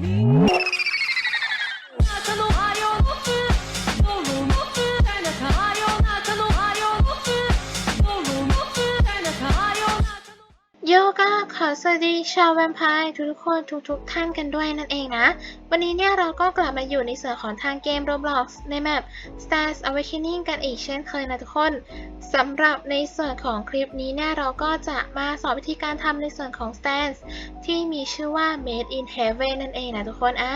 me. สวัสดีชาวแวมไพร์ทุกๆคนทุกๆท่านกันด้วยนั่นเองนะ วันนี้เนี่ยเราก็กลับมาอยู่ในส่วนของทางเกม Roblox ในแมป Stars Awakening กันอีกเช่นเคยนะทุกคนสำหรับในส่วนของคลิปนี้เนี่ยเราก็จะมาสอนวิธีการทำในส่วนของ Stance ที่มีชื่อว่า Made in Heaven นั่นเองนะทุกคนอะ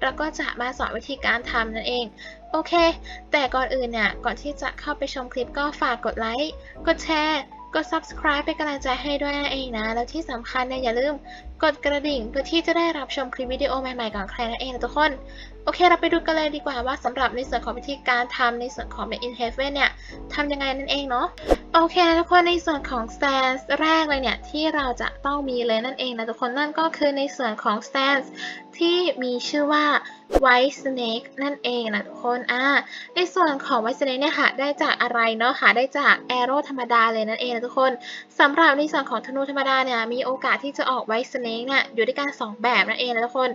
เราก็จะมาสอนวิธีการทำนั่นเอง โอเค แต่ก่อนอื่นเนี่ยก่อนที่จะเข้าไปชมคลิปก็ฝากกดไลค์กดแชร์ กด subscribe เป็นกำลังใจให้ด้วยนั่นเองนะ แล้วที่สำคัญเนี่ยอย่าลืมกดกระดิ่งเพื่อที่จะได้รับชมคลิปวิดีโอใหม่ๆก่อนใครนั่นเองนะทุกคน โอเคเราไปดูกันเลยดีกว่าว่าสำหรับในส่วนของวิธีการทำในส่วนของ Made in Heaven เนี่ยทำยังไงนั่นเองเนาะโอเคนะทุกคนในส่วนของ stance แรกเลยเนี่ยที่เราจะต้องมีเลยนั่นเองนะทุกคนนั่นก็คือในส่วนของ stance ที่มีชื่อว่า white snake นั่นเองนะทุกคนอ่าในส่วนของ white snake เนี่ยหาได้จากอะไรเนาะหาได้จาก arrow ธรรมดาเลยนั่นเองนะทุกคนสำหรับในส่วนของธนูธรรมดาเนี่ยมีโอกาสที่จะออก white snake เนี่ยอยู่ด้วยกันสองแบบนั่นเองนะทุกคน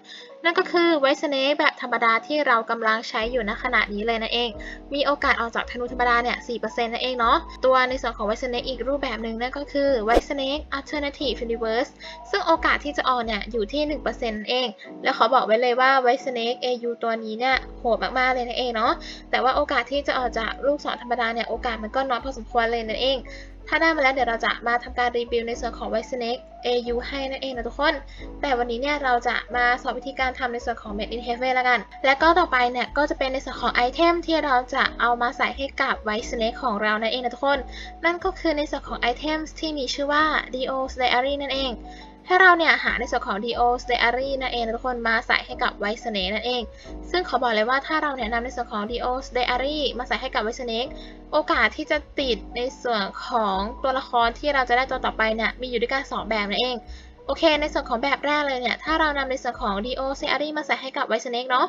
นั่นก็คือ white snake แบบธรรมดาที่เรากำลังใช้อยู่ณขณะนี้เลยนั่นเอง มีโอกาสออกจากธนูธรรมดาเนี่ย 4%นั่นเองเนาะ ตัวในส่วนของ White Snake อีกรูปแบบหนึ่งนั่นก็คือ White Snake Alternative Universe ซึ่งโอกาสที่จะออกเนี่ยอยู่ที่ 1%นั่นเอง แล้วขอบอกไว้เลยว่า White Snake AU ตัวนี้เนี่ยโหดมากๆเลยนั่นเองเนาะ แต่ว่าโอกาสที่จะออกจากลูกศรธรรมดาเนี่ยโอกาสมันก็น้อยพอสมควรเลยนั่นเอง ถ้าได้มาแล้วเดี๋ยวเราจะมาทำการรีวิวในส่วนของ White Snake AU ให้นั่นเองนะทุกคน แต่วันนี้เนี่ยเราจะมาสอนวิธีการทำในส่วนของ Made in Heaven แล้วกัน และก็ต่อไปเนี่ยก็จะเป็นในส่วนของไอเทมที่เราจะเอามาใส่ให้กับ White Snake ของเรานั่นเองนะทุกคน นั่นก็คือในส่วนของไอเทมที่มีชื่อว่า Dio's Diary นั่นเอง ให้เราเนี่ยหาในส่วนของ Dio's Diary นั่นเองนทุกคนมาใส่ให้กับ White Snake นั่นเอง ซึ่งขอบอกเลยว่าถ้าเราเนี่ยนำในส่วนของ Dio's Diary มาใส่ให้กับ White Snake โอกาสที่จะติดในส่วนของตัวละครที่เราจะได้ตัวต่อไปเนี่ยมีอยู่ด้วยกันสองแบบนั่นเองโอเค ในส่วนของแบบแรกเลยเนี่ย ถ้าเรานำในส่วนของ Dio s e r i มาใส่ให้กับ White Snake เนาะ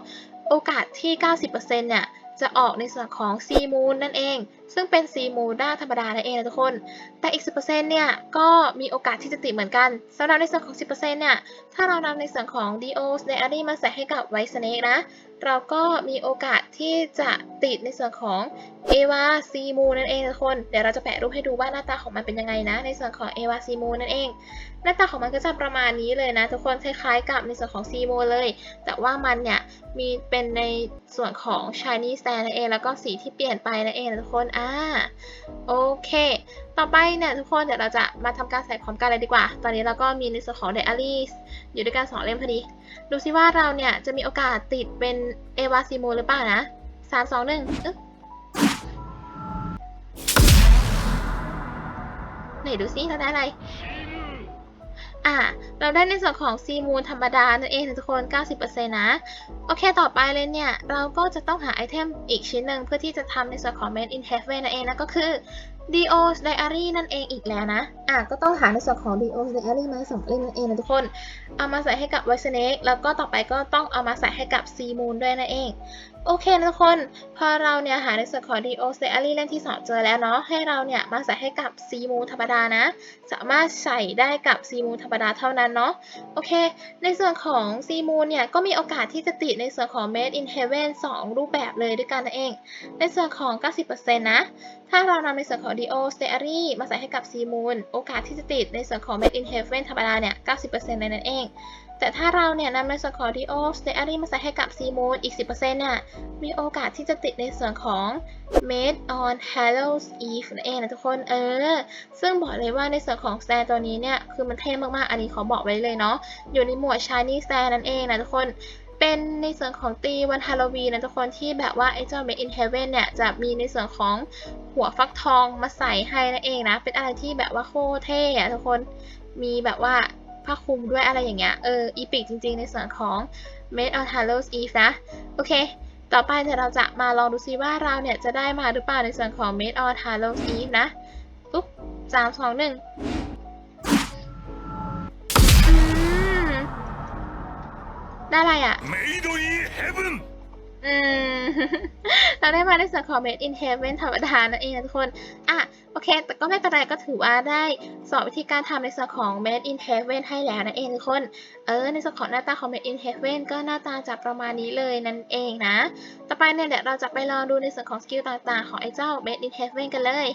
โอกาสที่ 90%เนี่ย จะออกในส่วนของซีมูนนั่นเอง ซึ่งเป็น C Moon ด้าธรรมดานั่นเองนะทุกคน แต่อีก 10%เนี่ย ก็มีโอกาสที่จะติดเหมือนกันสำหรับในส่วนของ 10%เนี่ย ถ้าเรานำในส่วนของ Dio s e r i มาใส่ให้กับ White Snake นะเราก็มีโอกาสที่จะติดในส่วนของเอวาซีมูนั่นเองทุกคน เดี๋ยวเราจะแปะรูปให้ดูว่าหน้าตาของมันเป็นยังไงนะ ในส่วนของเอวาซีมูนั่นเอง หน้าตาของมันก็จะประมาณนี้เลยนะ ทุกคนคล้ายๆกับในส่วนของซีมูเลย แต่ว่ามันเนี่ยมีเป็นในส่วนของ shiny stand นั่นเอง แล้วก็สีที่เปลี่ยนไปนั่นเองทุกคน อ่า โอเค ต่อไปเนี่ยทุกคนเดี๋ยวเราจะมาทำการใส่พร้อมกันเลยดีกว่า ตอนนี้เราก็มีในส่วนของ diary อยู่ด้วยกันสองเล่มพอดี ดูซิว่าเราเนี่ยจะมีโอกาสติดเป็นเอวาซีมูหรือเปล่านะสามสองหนึ่งไหนดูซิเราได้อะไร อะเราได้ในส่วนของซีมูนธรรมดานั่นเองทุกคน 90%นะ โอเค ต่อไปเลยเนี่ย เราก็จะต้องหาไอเทมอีกชิ้นหนึ่งเพื่อที่จะทำในส่วนของ Made in Heaven นั่นเองนะก็คือ Dio's Diary นั่นเองอีกแล้วนะ อะ ก็ต้องหาในส่วนของ Dio's Diary มาสองเล่มนั่นเองนะทุกคน เอามาใส่ให้กับ White Snake แล้วก็ต่อไปก็ต้องเอามาใส่ให้กับ Sea Moon ด้วยนั่นเอง โอเคนะทุกคน พอเราเนี่ยหาในส่วนของ Dio's Diary เล่มที่ 2 เจอแล้วเนาะ ให้เราเนี่ยมาใส่ให้กับ Sea Moon ธรรมดานะ สามารถใส่ได้กับ Sea Moon ธรรมดาเท่านั้นเนาะ โอเค ในส่วนของ Sea Moon เนี่ยก็มีโอกาสที่จะติดในส่วนของ Made in Heaven 2 รูปแบบเลยด้วยกันนั่นเอง ในส่วนของ 90%นะ ถ้าเรานำในส่วนของ Dio's Diary มาใส่ให้กับ Sea Moon โอกาสที่จะติดในส่วนของ Made in Heaven ธรรมดาเนี่ย 90%เลยนั่นเองแต่ถ้าเราเนี่ยนำในส่วนของ Dio's Diary มาใส่ให้กับ Sea Moon อีก 10%น่ะมีโอกาสที่จะติดในส่วนของ Made on Hallows Eve นั่นเองนะทุกคนเออ ซึ่งบอกเลยว่าในส่วนของ stand ตัวนี้เนี่ย คือมันเท่มากๆ อันนี้ขอบอกไว้เลยเนาะอยู่ในหมวด Shiny Sand นั่นเองนะทุกคนเป็นในส่วนของตีวันฮาโลวีนนะทุกคนที่แบบว่าไอ้เจ้า Made in Heaven เนี่ย จะมีในส่วนของหัวฟักทองมาใส่ให้นั่นเองนะ เป็นอะไรที่แบบว่าโคตรเท่อะทุกคนมีแบบว่าผ้าคลุมด้วยอะไรอย่างเงี้ยเอออีพิกจริงๆ ในส่วนของ Made on Hallows Eve นะ โอเค ต่อไปเะเราจะมาลองดูซิว่าเราเนี่ยจะได้มาหรือเปล่าในส่วนของ made all t a l o s e นะปุ๊บสามสองหนึ่งได้ไรอะ made in heaven เราได้มาในส่วนของ made in heaven ธรรมดานั่นเองทุกคน อะ โอเค แต่ก็ไม่เป็นไรก็ถือว่าได้สอนวิธีการทำในส่วนของ Made in Heaven ให้แล้วนั่นเองทุกคน เออ ในส่วนของหน้าตาของ Made in Heaven ก็หน้าตาจะประมาณนี้เลยนั่นเองนะ ต่อไปเนี่ยเดี๋ยวเราจะไปลองดูในส่วนของสกิลต่างๆ ของไอ้เจ้า Made in Heaven กันเลย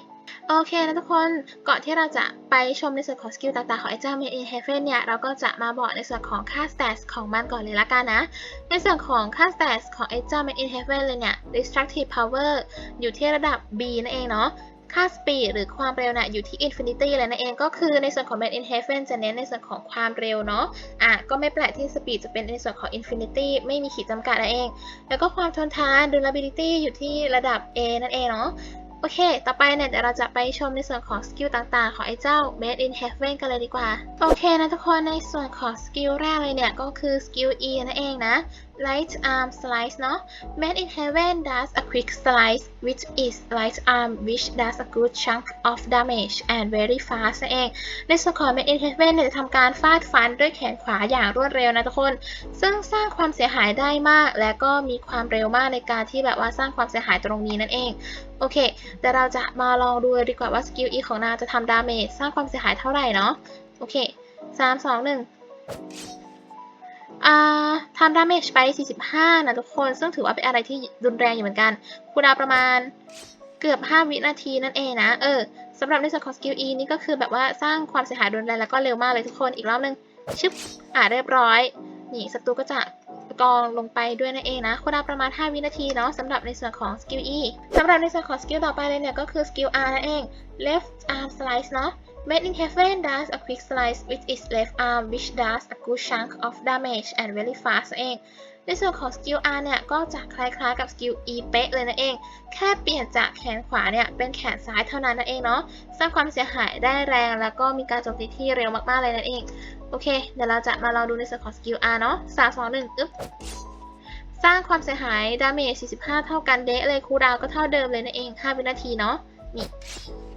โอเคนะทุกคนก่อนที่เราจะไปชมในส่วนของสกิลต่างๆ ของไอ้เจ้า Made in Heaven เนี่ย เราก็จะมาบอกในส่วนของค่า stats ของมันก่อนเลยละกันนะ ในส่วนของค่า stats ของไอ้เจ้า Made in Heaven เลยเนี่ย destructive power อยู่ที่ระดับ B นั่นเองเนาะ ค่า speed หรือความเร็วน่ะอยู่ที่ infinity เลยนั่นเองก็คือในส่วนของ Made in Heaven จะเน้นในส่วนของความเร็วเนาะอะก็ไม่แปลกที่ speed จะเป็นในส่วนของ infinity ไม่มีขีดจำกัดนั่นเอง แล้วก็ความทนทาน durability อยู่ที่ระดับ A นั่นเองเนาะโอเค ต่อไปเนี่ยเดี๋ยวเราจะไปชมในส่วนของสกิลต่างๆ ของไอ้เจ้า Made in Heaven กันเลยดีกว่า โอเคนะทุกคน ในส่วนของสกิลแรกเลยเนี่ย ก็คือสกิล E นั่นเองนะ Light Arm Slice เนาะ Made in Heaven does a quick slice which is light arm which does a good chunk of damage and very fast นั่นเอง ในส่วนของ Made in Heaven เนี่ยจะทำการฟาดฟันด้วยแขนขวาอย่างรวดเร็วนะทุกคน ซึ่งสร้างความเสียหายได้มาก และก็มีความเร็วมากในการที่แบบว่าสร้างความเสียหายตรงนี้นั่นเอง โอเคเดี๋ยวเราจะมาลองดูดีกว่าว่าสกิล E ของนางจะทำดาเมจสร้างความเสียหายเท่าไหร่เนาะ โอเค3 2 1อ่าทำดาเมจไป 45 นะทุกคน ซึ่งถือว่าเป็นอะไรที่รุนแรงอยู่เหมือนกัน คูดาวประมาณเกือบ 5 วินาทีนั่นเองนะ เออสำหรับในส่วนของสกิล E นี่ก็คือแบบว่าสร้างความเสียหายรุนแรงแล้วก็เร็วมากเลยทุกคน อีกรอบนึง ชึบ อ่าเรียบร้อย นี่ศัตรูก็จะกองลงไปด้วยนั่นเองนะคูดาวประมาณ 5 วินาทีเนาะสำหรับในส่วนของสกิล E สำหรับในส่วนของสกิลต่อไปเลยเนี่ยก็คือสกิล R นั่นเอง left arm slice เนาะ Made in Heaven does a quick slice with its left arm which does a good chunk of damage and very fast เอง ในส่วนของสกิล R เนี่ย ก็จะคล้ายๆกับสกิล E เป๊ะเลยนั่นเอง แค่เปลี่ยนจากแขนขวาเนี่ย เป็นแขนซ้ายเท่านั้นนั่นเองเนาะ สร้างความเสียหายได้แรงแล้วก็มีการโจมตีที่เร็วมากๆเลยนั่นเอง โอเค เดี๋ยวเราจะมาลองดูในส่วนของสกิล R เนาะ3 2 1อึ๊บสร้างความเสียหายดาเมจ45 เท่ากันเดะเลยคูดาวก็เท่าเดิมเลยนั่นเอง5วินาทีเนาะนี่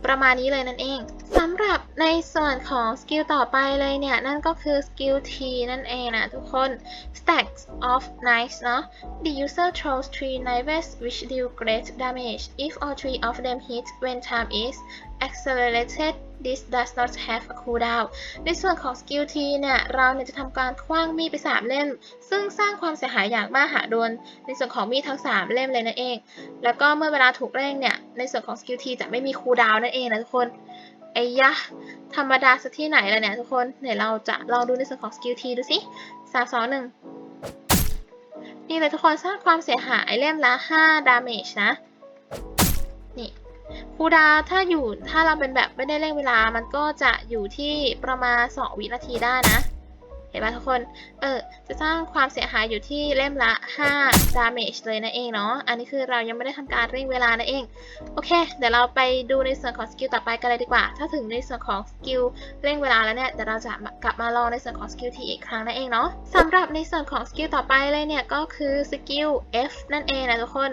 ประมาณนี้เลยนั่นเองสำหรับในส่วนของสกิลต่อไปเลยเนี่ย นั่นก็คือสกิล T นั่นเองนะทุกคน stacks of knives เนาะ the user throws three knives which deal great damage if all three of them hit when time is accelerated this does not have a cooldown ในส่วนของสกิล T เนี่ย เราเนี่ยจะทำการคว้างมีดไป 3 เล่ม ซึ่งสร้างความเสียหายอย่างมากหาโดน ในส่วนของมีดทั้ง 3 เล่มเลยนั่นเอง แล้วก็เมื่อเวลาถูกเร่งเนี่ย ในส่วนของสกิล T จะไม่มีคูลดาวน์นั่นเองนะทุกคนไอ้ยะ ธรรมดาสักที่ไหนล่ะเนี่ยทุกคนเดี๋ยวเราจะลองดูในส่วนของสกิล T ดูสิสามสองหนึ่งนี่เลยทุกคนสร้างความเสียหายเล่มละ5 damage นะ นี่ คูดาถ้าอยู่ถ้าเราเป็นแบบไม่ได้เร่งเวลา มันก็จะอยู่ที่ประมาณ 2 วินาทีได้นะ เห็นไหมทุกคน เออ จะสร้างความเสียหายอยู่ที่เล่มละ 5 damage เลยนะเองเนาะ อันนี้คือเรายังไม่ได้ทำการเร่งเวลานะเอง โอเค เดี๋ยวเราไปดูในส่วนของสกิลต่อไปกันเลยดีกว่า ถ้าถึงในส่วนของสกิลเร่งเวลาแล้วเนี่ย เดี๋ยวเราจะกลับมาลองในส่วนของสกิล T อีกครั้งนั่นเองเนาะสำหรับในส่วนของสกิลต่อไปเลยเนี่ยก็คือสกิล F นั่นเองนะทุกคน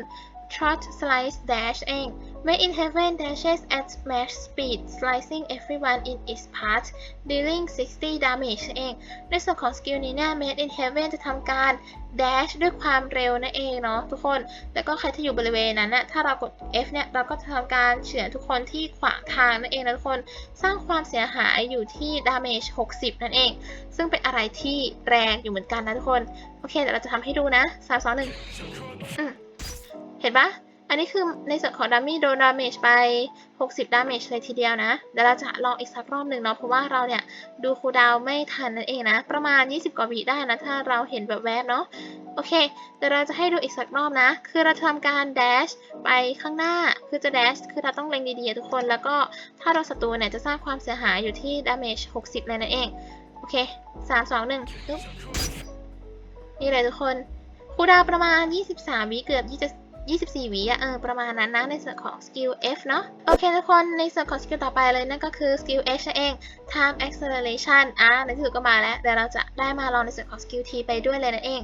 Trot Slice Dash เอง Made in Heaven dashes at match speed slicing everyone in its path dealing 60 damage นั่นเอง ในส่วนของสกิลนี้เนี่ย Made in Heaven จะทำการ dash ด้วยความเร็วนั่นเองเนาะทุกคน แล้วก็ใครที่อยู่บริเวณนั้นนะถ้าเรากด F เนี่ย เราก็จะทำการเฉือนทุกคนที่ขวางทางนั่นเองนะทุกคน สร้างความเสียหายอยู่ที่ damage 60 นั่นเอง ซึ่งเป็นอะไรที่แรงอยู่เหมือนกันนะทุกคน โอเคเดี๋ยวเราจะทำให้ดูนะ3 2 1อืมเห็นปะ อันนี้คือในส่วนของดัมมี่โดนดาเมจไป 60 ดาเมจเลยทีเดียวนะ เดี๋ยวเราจะลองอีกสักรอบหนึ่งเนาะ เพราะว่าเราเนี่ยดูคูดาวไม่ทันนั่นเองนะ ประมาณ 20 กว่าวิได้นะ ถ้าเราเห็นแบบแวบเนาะ โอเค เดี๋ยวเราจะให้ดูอีกสักรอบนะ คือเราทำการ dash ไปข้างหน้า คือจะ dash คือเราต้องเล็งดีๆทุกคน แล้วก็ถ้าเราศัตรูเนี่ยจะสร้างความเสียหายอยู่ที่ damage 60 เลยนั่นเอง โอเค 3 2 1ปึ๊บนี่เลยทุกคนคูดาวประมาณ 23 วิเกือบ20 24วิอะเออประมาณนั้นนะในส่วนของสกิล F เนาะโอเคทุกคนในส่วนของสกิลต่อไปเลยนั่นก็คือสกิล H นั่นเอง Time Acceleration อะในที่สุดก็มาแล้วเดี๋ยวเราจะได้มาลองในส่วนของสกิล T ไปด้วยเลยนั่นเอง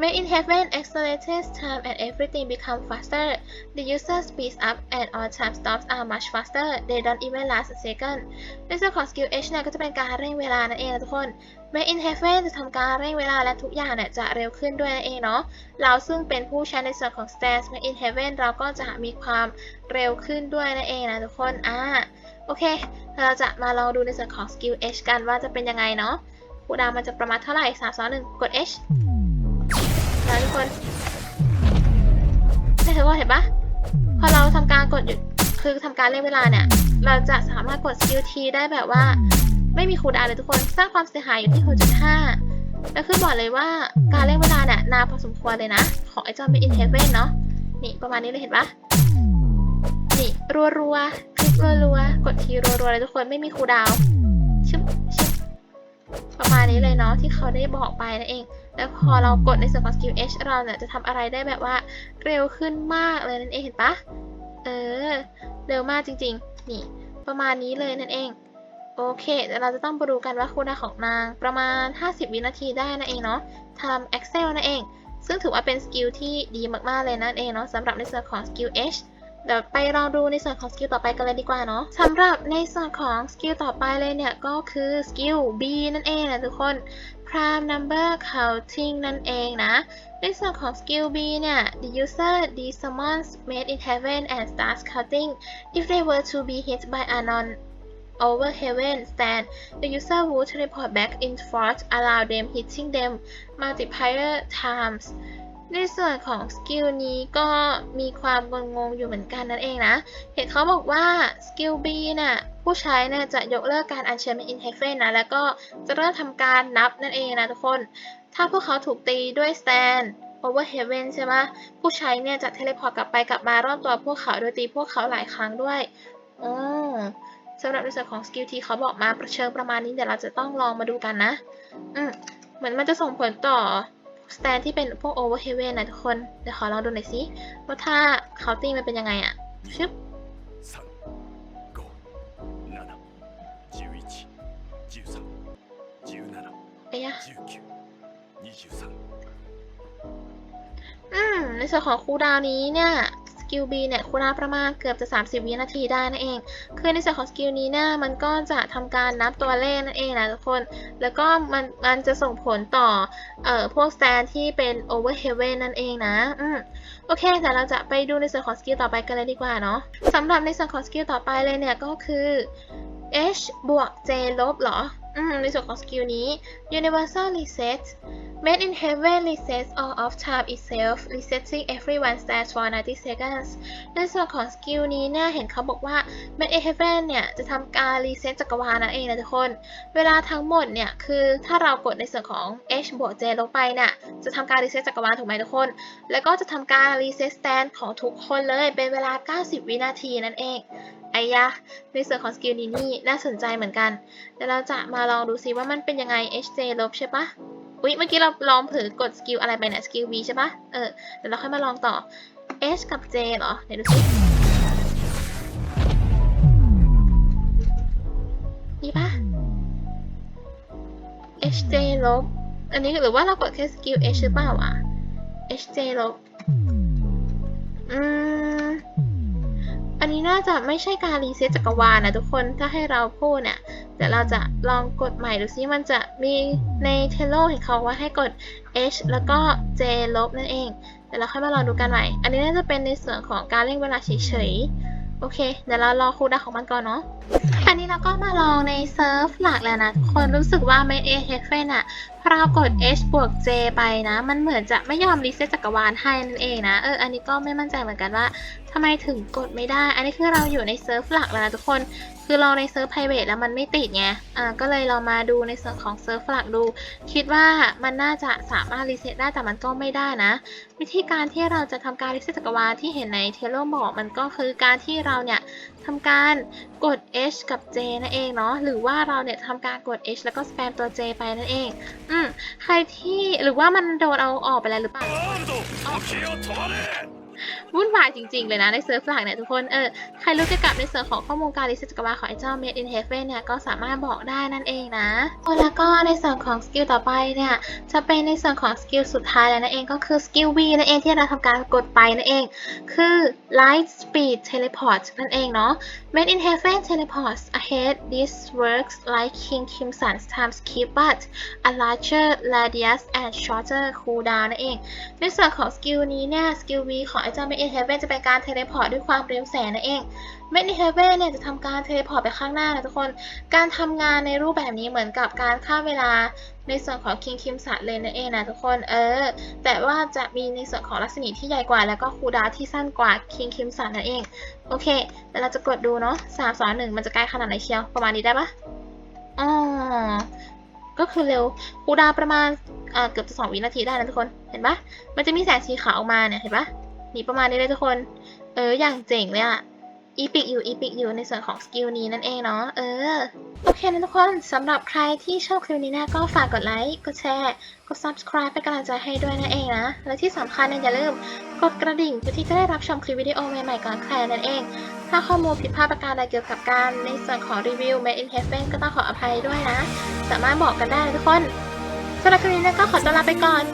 Made in Heaven accelerates time and everything become faster the user speeds up and all time stops are much faster they don't even last a second ในส่วนของสกิล H เนี่ยก็จะเป็นการเร่งเวลานั่นเองนะทุกคน Made in Heaven จะทำการเร่งเวลาและทุกอย่างเนี่ยจะเร็วขึ้นด้วยนั่นเองเนาะเราซึ่งเป็นผู้ใช้ในส่วนของ Stance Made in Heaven เราก็จะมีความเร็วขึ้นด้วยนั่นเองนะทุกคนอ่าโอเค เราจะมาลองดูในส่วนของ Skill H กันว่าจะเป็นยังไงเนาะคูลดาวมันจะประมาณเท่าไหร่3 2 1 กด H นะทุกคนนี่ทุกคนเห็นปะพอเราทำการกดหยุดคือทำการเล่นเวลาเนี่ย เราจะสามารถกด Skill T ได้แบบว่า ไม่มีคูดาวเลยทุกคนสร้างความเสียหายอยู่ที่ 6.5 แล้วคือบอกเลยว่าการเล่นเวลาเนี่ยนานพอสมควรเลยนะ ของไอ้เจ้า Made in Heaven เนาะนี่ประมาณนี้เลยเห็นปะนี่รัวๆคลิกรัวๆกดทีรัวๆเลยทุกคนไม่มีคูดาวชึบชึบประมาณนี้เลยเนาะที่เขาได้บอกไปนั่นเอง แล้วพอเรากดในส่วนของ Skill H เราเนี่ยจะทำอะไรได้แบบว่าเร็วขึ้นมากเลยนั่นเองเห็นปะเออ เร็วมากจริง ๆ นี่ ประมาณนี้เลยนั่นเอง โอเคเดี๋ยวเราจะต้องไปดูกันว่าคูลดาของนางประมาณ 50 วินาทีได้นั่นเองเนาะทำ Excel นั่นเอง ซึ่งถือว่าเป็นสกิลที่ดีมากๆเลยนั่นเองเนาะสำหรับในส่วนของสกิล H เดี๋ยวไปลองดูในส่วนของสกิลต่อไปกันเลยดีกว่าเนาะสำหรับในส่วนของสกิลต่อไปเลยเนี่ยก็คือสกิล B นั่นเองนะทุกคน prime number counting นั่นเองนะ ในส่วนของ skill B เนี่ย the user the summons made in heaven and starts counting if they were to be hit by a non over heaven stand the user would teleport back in force allow them hitting them multiplier times ในส่วนของสกิลนี้ก็มีความงงๆอยู่เหมือนกันนั่นเองนะ เห็นเขาบอกว่าสกิล B น่ะผู้ใช้เนี่ยจะยกเลิกการอัญเชิญ in heaven นะ แล้วก็จะเริ่มทำการนับนั่นเองนะทุกคน ถ้าพวกเขาถูกตีด้วย stand over heaven ใช่ไหมผู้ใช้เนี่ยจะเทเลพอร์ตกลับไปกลับมารอบตัวพวกเขาโดยตีพวกเขาหลายครั้งด้วยอ๋อ สำหรับในส่วนของสกิลที่เขาบอกมาประเชิงประมาณนี้เดี๋ยวเราจะต้องลองมาดูกันนะ อืมเหมือนมันจะส่งผลต่อสแตนที่เป็นพวกโอเวอร์เฮเวนนะทุกคน เดี๋ยวขอลองดูหน่อยสิว่าถ้าเขาติ้งมันเป็นยังไงอะชึบอ้ยะอืมในส่วนของคูดาวนี้เนี่ย กิล B เนี่ยคูลดาประมาณเกือบจะ 30 วินาทีได้นั่นเอง คือในส่วนของสกิลนี้เนี่ยมันก็จะทำการนับตัวเลขนั่นเองนะทุกคน แล้วก็มันมันจะส่งผลต่อเอ่อพวกสแตนที่เป็น over heaven นั่นเองนะอืมโอเคแต่เราจะไปดูในส่วนของสกิลต่อไปกันเลยดีกว่าเนาะสำหรับในส่วนของสกิลต่อไปเลยเนี่ยก็คือ h บวก j ลบเหรอ อืม ในส่วนของสกิลนี้ universal reset Made in heaven resets all of time itself resetting everyone stats for 90 seconds ในส่วนของสกิลนี้เนี่ยเห็นเขาบอกว่า Made in heaven เนี่ยจะทำการรีเซ็ตจักรวาลนั่นเองนะทุกคน เวลาทั้งหมดเนี่ยคือถ้าเรากดในส่วนของ h บวก j ลงไปเนี่ยจะทำการรีเซ็ตจักรวาลถูกไหมทุกคน แล้วก็จะทำการรีเซ็ตสแตนของทุกคนเลยเป็นเวลา 90 วินาทีนั่นเองไอ้ยะในส่วนของสกิลนี้นี่น่าสนใจเหมือนกันเดี๋ยวเราจะมาลองดูซิว่ามันเป็นยังไง HJ ลบใช่ปะ อุ๊ยเมื่อกี้เราลองเผลอกดสกิลอะไรไปเนี่ยสกิล V ใช่ปะเออเดี๋ยวเราค่อยมาลองต่อ H กับ J เหรอเดี๋ยวดูสินี่ปะ HJ ลบอันนี้หรือว่าเรากดแค่สกิล H หรือเปล่าวะ HJ ลบอืม อันนี้น่าจะไม่ใช่การรีเซ็ตจักรวาลนะทุกคนถ้าให้เราพูดเนี่ยเดี๋ยวเราจะลองกดใหม่ดูซิมันจะมีในเทโลเห็นเขาว่าให้กด H แล้วก็ J ลบนั่นเองเดี๋ยวเราค่อยมาลองดูกันใหม่ อันนี้น่าจะเป็นในส่วนของการเร่งเวลาเฉยๆโอเคเดี๋ยวเรารอคูลดาวของมันก่อนเนาะ อันนี้เราก็มาลองในเซิร์ฟหลักแล้วนะทุกคนรู้สึกว่า Made in Heaven อะพอเรากด H บวก J ไปนะ มันเหมือนจะไม่ยอมรีเซ็ตจักรวาลให้นั่นเองนะ เออ อันนี้ก็ไม่มั่นใจเหมือนกันว่าทำไมถึงกดไม่ได้ อันนี้คือเราอยู่ในเซิร์ฟหลักแล้วนะทุกคน คือเราในเซิร์ฟ private แล้วมันไม่ติดไง อ่า ก็เลยเรามาดูในส่วนของเซิร์ฟหลักดู คิดว่ามันน่าจะสามารถรีเซ็ตได้แต่มันก็ไม่ได้นะ วิธีการที่เราจะทำการรีเซ็ตจักรวาลที่เห็นในเทโลบอกมันก็คือการที่เราเนี่ย ทำการกด H กับ J นั่นเองเนาะหรือว่าเราเนี่ยทำการกด H แล้วก็สแปมตัว J ไปนั่นเอง อืมใครที่หรือว่ามันโดนเอาออกไปแล้วหรือเปล่า วุ่นวายจริงๆ เลยนะในเซิร์ฟหลักเนี่ยทุกคน เออ ใครรู้เกี่ยวกับในเซิร์ฟของข้อมูลการรีเสิร์ชจักรวาลของไอเจ้าเมดอินเฮฟเฟนเนี่ย ก็สามารถบอกได้นั่นเองนะแล้วก็ในส่วนของสกิลต่อไปเนี่ย จะเป็นในส่วนของสกิลสุดท้ายแล้วนั่นเองก็คือสกิลวีนั่นเองที่เราทำการกดไปนั่นเอง คือ Light Speed Teleport นั่นเองเนาะ Made in Heaven teleports ahead this works like King Crimson's time skip but a larger radius and shorter cooldown นั่นเอง ในส่วนของสกิลนี้เนี่ย สกิล V ของไอ้เจ้า Made in Heaven จะเป็นการเทเลพอร์ตด้วยความเร็วแสงนั่นเอง Made in Heaven เนี่ยจะทำการเทเลพอร์ตไปข้างหน้านะทุกคน การทำงานในรูปแบบนี้เหมือนกับการฆ่าเวลาในส่วนของ King Crimson เลยนั่นเองนะทุกคนเออ แต่ว่าจะมีในส่วนของรัศมีที่ใหญ่กว่า แล้วก็คูดาที่สั้นกว่า King Crimson นั่นเอง โอเคเดี๋ยวเราจะกดดูเนาะสามสองหนึ่งมันจะใกล้ขนาดไหนเชียว ประมาณนี้ได้ปะอ๋อก็คือเร็วคูดาประมาณเอ่อเกือบจะสองวินาทีได้นะทุกคนเห็นปะมันจะมีแสงสีขาวออกมาเนี่ยเห็นปะนี่ประมาณนี้เลยทุกคน เอออย่างเจ๋งเลยอะ อีพิกอยู่อีพิกอยู่ในส่วนของสกิลนี้นั่นเองเนาะเออ โอเคนะทุกคนสำหรับใครที่ชอบคลิปนี้นะก็ฝากกดไลค์ กดแชร์ กด subscribe เป็นกำลังใจให้ด้วยนั่นเองนะ และที่สำคัญเนี่ยอย่าลืมกดกระดิ่งเพื่อที่จะได้รับชมคลิปวิดีโอใหม่ๆก่อนใครนั่นเอง ถ้าข้อมูลผิดพลาดประการใดเกี่ยวกับการในส่วนของรีวิว Made in Heaven ก็ต้องขออภัยด้วยนะ สามารถบอกกันได้นะทุกคนสำหรับคลิปนี้นะก็ขอตัวลาไปก่อน